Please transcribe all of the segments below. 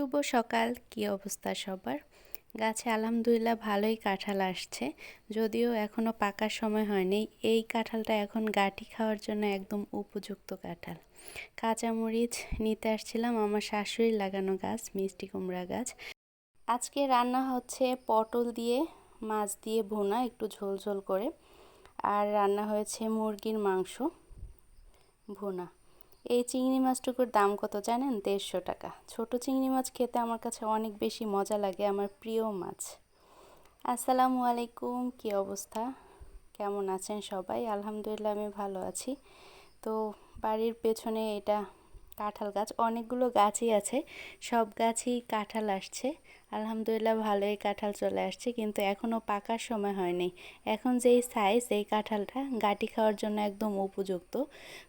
শুভ সকাল। কি অবস্থা সবার? গাছে আলহামদুলিল্লাহ ভালোই কাঁঠাল আসছে। যদিও এখনও পাকার সময় হয়নি। এই কাঁঠালটা এখন গাটি খাওয়ার জন্য একদম উপযুক্ত কাঁঠাল। কাঁচামরিচ নিতে আসছিলাম আমার শাশুড়ির লাগানো গাছ, মিষ্টি কুমড়া গাছ। আজকে রান্না হচ্ছে পটল দিয়ে, মাছ দিয়ে ভুনা, একটু ঝোল ঝোল করে। আর রান্না হয়েছে মুরগির মাংস ভুনা। এই চিংড়ি মাছটুকুর দাম কত জানেন? দেড়শো টাকা। ছোট চিংড়ি মাছ খেতে আমার কাছে অনেক বেশি মজা লাগে, আমার প্রিয় মাছ। আসসালামু আলাইকুম, কি অবস্থা? কেমন আছেন সবাই? আলহামদুলিল্লাহ, আমি ভালো আছি। তো বাড়ির পেছনে এটা কাঁঠাল গাছ, অনেকগুলো গাছই আছে। সব গাছই কাঁঠাল আসছে। আলহামদুলিল্লাহ ভালোই কাঁঠাল চলে আসছে, কিন্তু এখনও পাকার সময় হয়নি। এখন যেই সাইজ এই কাঁঠালটা গাটি খাওয়ার জন্য একদম উপযুক্ত।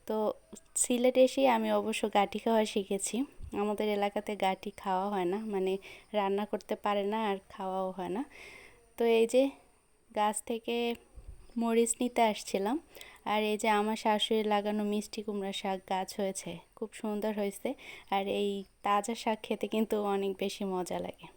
তো সিলেট এসেই আমি অবশ্য গাটি খাওয়া শিখেছি। আমাদের এলাকাতে গাটি খাওয়া হয় না মানে রান্না করতে পারে না আর খাওয়াও হয় না। তো এই যে গাছ থেকে মরিচ নিতে আসছিলাম। আর এই যে আমার শাশুড়ি লাগানো মিষ্টি কুমড়া শাক গাছ হয়েছে, খুব সুন্দর হয়েছে। আর এই তাজা শাক খেতে কিন্তু অনেক বেশি মজা লাগে।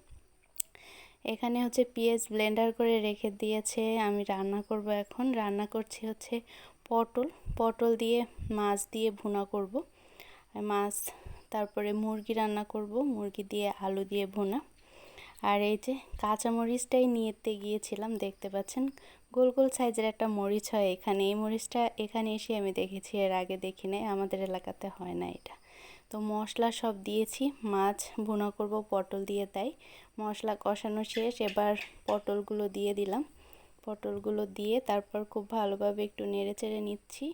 এখানে হচ্ছে পেঁয়াজ ব্লেন্ডার করে রেখে দিয়েছে, আমি রান্না করব এখন। রান্না করছি হচ্ছে পটল। পটল দিয়ে মাছ দিয়ে ভুনা করব। মাছ, তারপরে মুরগি রান্না করব, মুরগি দিয়ে আলু দিয়ে ভুনা। আর এই যে কাঁচামরিচটাই নিয়েতে গিয়েছিলাম, দেখতে পাচ্ছেন? গোল গোল সাইজের একটা মরিচ হয় এখানে। এই মরিচটা এখানে এসে আমি দেখেছি, এর আগে দেখি নাই, আমাদের এলাকাতে হয় না এটা। তো মশলা সব দিয়েছি, মাছ ভুনা করব, পটল দিয়ে তাই। মশলা কষানো শেষ, এবার পটলগুলো দিয়ে দিলাম। পটলগুলো দিয়ে তারপর খুব ভালোভাবে একটু নেড়ে চেড়ে নিচ্ছি।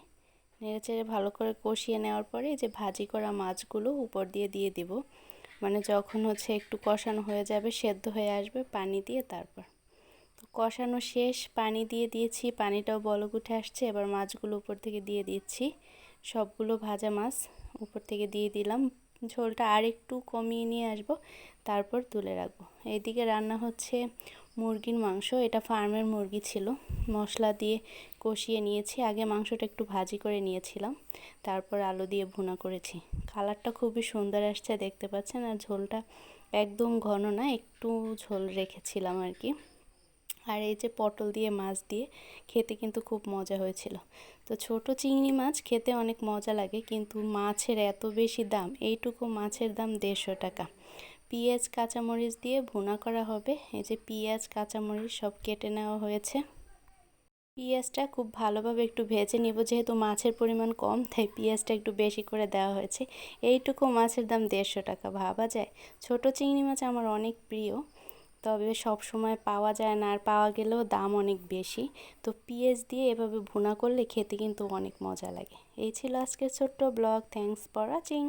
নেড়ে চেড়ে ভালো করে কষিয়ে নেওয়ার পরে যে ভাজি করা মাছগুলো উপর দিয়ে দিয়ে দিব। মানে যখন হচ্ছে একটু কষানো হয়ে যাবে, সেদ্ধ হয়ে আসবে পানি দিয়ে তারপর। কষানো শেষ, পানি দিয়ে দিয়েছি, পানিটাও বলক উঠে আসছে, এবার মাছগুলো উপর থেকে দিয়ে দিচ্ছি। সবগুলো ভাজা মাছ উপর থেকে দিয়ে দিলাম। ঝোলটা আর একটু কমিয়ে নিয়ে আসব, তারপর তুলে রাখব। এইদিকে রান্না হচ্ছে মুরগির মাংস, এটা ফার্মের মুরগি ছিল। মশলা দিয়ে কষিয়ে নিয়েছি, আগে মাংসটা একটু ভাজি করে নিয়েছিলাম, তারপর আলু দিয়ে ভুনা করেছি। কালারটা খুবই সুন্দর আসছে, দেখতে পাচ্ছেন? আর ঝোলটা একদম ঘন না, একটু ঝোল রেখেছিলাম আর কি। আর এই যে পটল দিয়ে মাছ দিয়ে খেতে কিন্তু খুব মজা হয়েছিল। তো ছোট চিংড়ি মাছ খেতে অনেক মজা লাগে, কিন্তু মাছের এত বেশি দাম, এইটুকু মাছের দাম দেড়শো টাকা। পেঁয়াজ, কাঁচামরিচ দিয়ে ভুনা করা হবে। এই যে পেঁয়াজ, কাঁচামরিচ সব কেটে নেওয়া হয়েছে। পেঁয়াজটা খুব ভালোভাবে একটু ভেজে নিব, যেহেতু মাছের পরিমাণ কম, তাই পেঁয়াজটা একটু বেশি করে দেওয়া হয়েছে। এইটুকু মাছের দাম দেড়শো টাকা, ভাবা যায়? ছোট চিংড়ি মাছ আমার অনেক প্রিয়। তবে সব সময় পাওয়া যায় না, আর পাওয়া গেলেও দাম অনেক বেশি। তো পিঁয়াজ দিয়ে এভাবে ভুনা করলে খেতে কিন্তু অনেক মজা লাগে। এই ছিল আজকের ছোট্ট ব্লগ। Thanks for watching